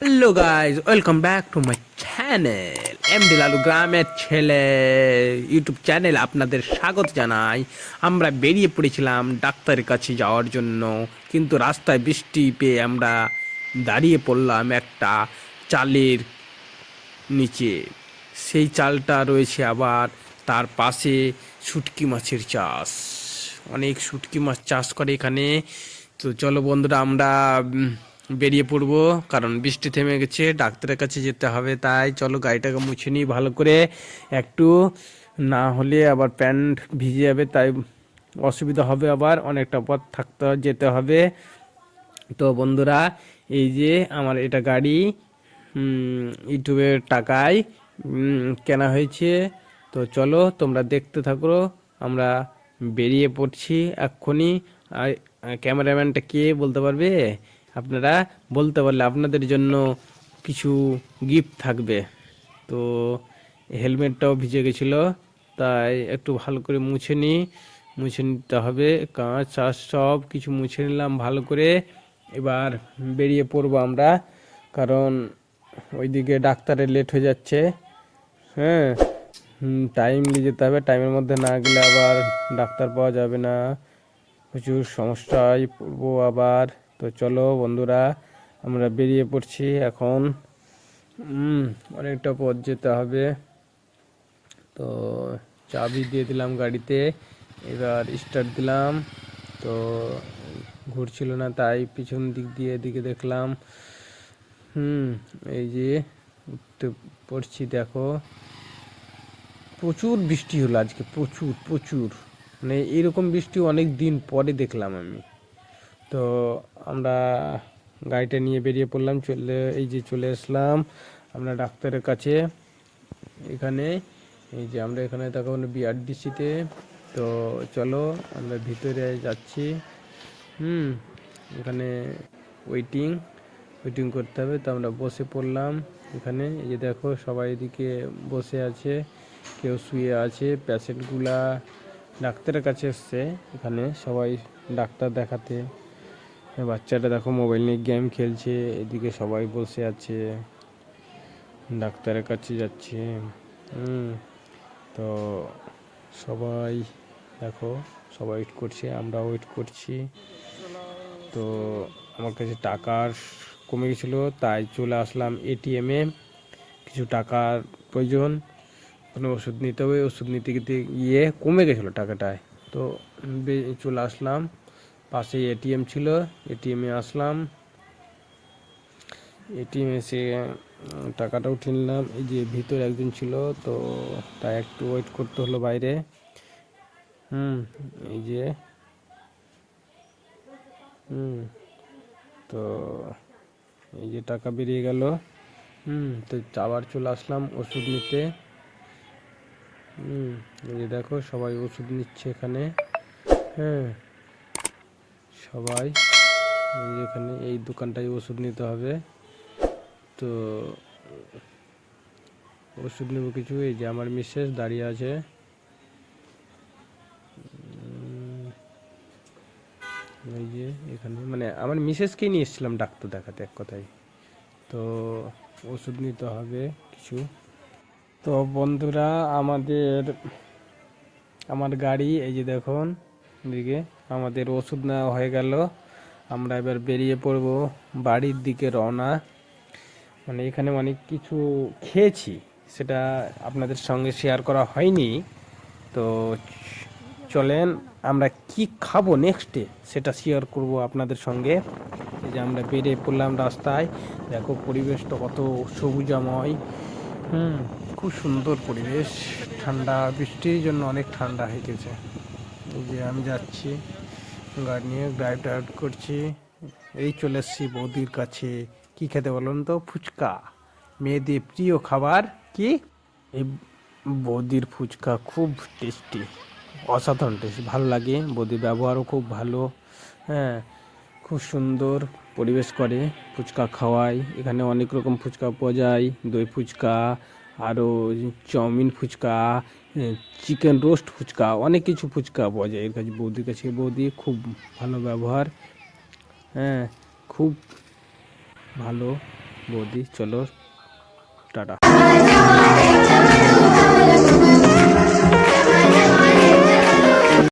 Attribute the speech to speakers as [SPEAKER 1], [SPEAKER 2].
[SPEAKER 1] Hello guys welcome back to my channel MD Lalu গ্রামের ছেলে YouTube channel আপনাদের স্বাগত জানাই। আমরা বেরিয়ে পড়েছিলাম ডাক্তারের কাছে যাওয়ার জন্য, কিন্তু রাস্তায় বৃষ্টি পেয়ে আমরা দাঁড়িয়ে পড়লাম একটা চালের নিচে। সেই চালটা রয়েছে আবার তার পাশে শুটকি মাছের চাষ। অনেক শুটকি মাছ চাষ করে এখানে। তো চলো বন্ধুরা, আমরা বেরিয়ে পড়ব, কারণ বৃষ্টি থেমে গেছে, ডাক্তারের কাছে যেতে হবে, তাই চলো গাড়িটাকে মুছে নিই ভালো করে। একটু না হলে আবার প্যান্ট ভিজে যাবে, তাই অসুবিধা হবে আবার, অনেকটা পথ থাকতে যেতে হবে। তো বন্ধুরা, এই যে আমার এটা গাড়ি ইউটিউবের টাকায় কেনা হয়েছে। তো চলো তোমরা দেখতে থাকো, আমরা বেরিয়ে পড়ছি এক্ষুনি। আর ক্যামেরাম্যানটা কে বলতে পারবে? আপনারা বলতে পারলে আপনাদের জন্য কিছু গিফট থাকবে। তো হেলমেটটাও ভিজে গেছিল, তাই একটু ভালো করে মুছে নিই মুছে নিতে হবে, কাঁচ চাষ সব কিছু মুছে নিলাম ভালো করে। এবার বেরিয়ে পড়ব আমরা, কারণ ওইদিকে ডাক্তারের লেট হয়ে যাচ্ছে। হ্যাঁ টাইম নিয়ে যেতে হবে। টাইমের মধ্যে না গেলে আবার ডাক্তার পাওয়া যাবে না। প্রচুর সমস্যায় পড়ব আবার। তো চলো বন্ধুরা, আমরা বেরিয়ে পড়ছি এখন। অনেকটা পথ যেতে হবে। তো চাবি দিয়ে দিলাম গাড়িতে, এবার স্টার্ট দিলাম। তো ঘুরছিল না, তাই পিছন দিক দিয়ে এদিকে দেখলাম। হুম, এই যে উঠতে পড়ছি দেখো। প্রচুর বৃষ্টি হলো আজকে, প্রচুর প্রচুর। মানে এরকম বৃষ্টি অনেক দিন পরে দেখলাম আমি। তো আমরা গাড়িটা নিয়ে বেরিয়ে পড়লাম, চলে, এই যে চলে আসলাম আমরা ডাক্তারের কাছে। এখানে, এই যে আমরা এখানে তখন বিআরডিসিতে তো। চলো আমরা ভিতরে যাচ্ছি। হুম, এখানে ওয়েটিং ওয়েটিং করতে হবে। তো আমরা বসে পড়লাম এখানে। এই যে দেখো সবাই এদিকে বসে আছে, কেউ শুয়ে আছে। প্যাশেন্টগুলা ডাক্তারের কাছে এসছে এখানে সবাই ডাক্তার দেখাতে। বাচ্চাটা দেখো মোবাইল নিয়ে গেম খেলছে, এদিকে সবাই বসে আছে, ডাক্তারের কাছে যাচ্ছে তো সবাই দেখো, সবাই ওয়েট করছে আমরা ওয়েট করছি, তো আমার কাছে টাকার কমে গেছিল, তাই চলে আসলাম এটিএমে কিছু টাকার প্রয়োজন, কোনো ওষুধ নিতে হবে, ওষুধ নিতে গিয়ে কমে গেছিল টাকাটায়, তো চলে আসলাম পাশে এটিএম ছিল, এটিএমে আসলাম। এটিএম এসে টাকাটা উঠে নিলাম। এই যে ভিতরে একজন ছিল, তো তাই একটু ওয়েট করতে হলো বাইরে। হুম, এই যে, হুম, তো এই যে টাকা বেরিয়ে গেল। হুম, তো আবার চলে আসলাম ওষুধ নিতে। হুম, এই যে দেখো সবাই ওষুধ নিচ্ছে এখানে। হ্যাঁ সবাই। এখানে এই দোকানটায় ওষুধ নিতে হবে। তো ওষুধ নেব কিছু। এই যে আমার মিসেস দাঁড়িয়ে আছে। এই যে এখানে মানে আমার মিসেসকেই নিয়ে এসেছিলাম ডাক্তার দেখাতে এক কথায়। তো ওষুধ নিতে হবে কিছু। তো বন্ধুরা, আমাদের, আমার গাড়ি, এই যে দেখুন। দিকে আমাদের ওষুধ নেওয়া হয়ে গেল। আমরা এবার বেরিয়ে পড়ব বাড়ির দিকে রওনা। মানে এখানে অনেক কিছু খেয়েছি, সেটা আপনাদের সঙ্গে শেয়ার করা হয়নি। তো চলেন, আমরা কি খাব নেক্সটে সেটা শেয়ার করব আপনাদের সঙ্গে। এই যে আমরা বেরিয়ে পড়লাম রাস্তায়, দেখো পরিবেশটা কত সবুজাময়। হুম, খুব সুন্দর পরিবেশ। ঠান্ডা, বৃষ্টির জন্য অনেক ঠান্ডা হয়ে গেছে। যে আমি যাচ্ছি, গাড়ি নিয়ে ড্রাইভ ড্রাইভ করছি। এই চলে এসছি বৌদির কাছে। কি খেতে বলুন তো? ফুচকা। মেয়েদের প্রিয় খাবার কি? এই বৌদির ফুচকা খুব টেস্টি অসাধারণ টেস্টি ভালো লাগে। বৌদির ব্যবহারও খুব ভালো হ্যাঁ খুব সুন্দর পরিবেশ করে ফুচকা খাওয়ায়। এখানে অনেক রকম ফুচকা পাওয়া যায়, দই ফুচকা আরও chowmein fuchka chicken roast fuchka, অনেক কিছু ফুচকা পাওয়া যায় এর কাছে, বৌদির কাছে। বৌদি খুব ভালো ব্যবহার। হ্যাঁ খুব ভালো। বৌদি, চলো, টাটা।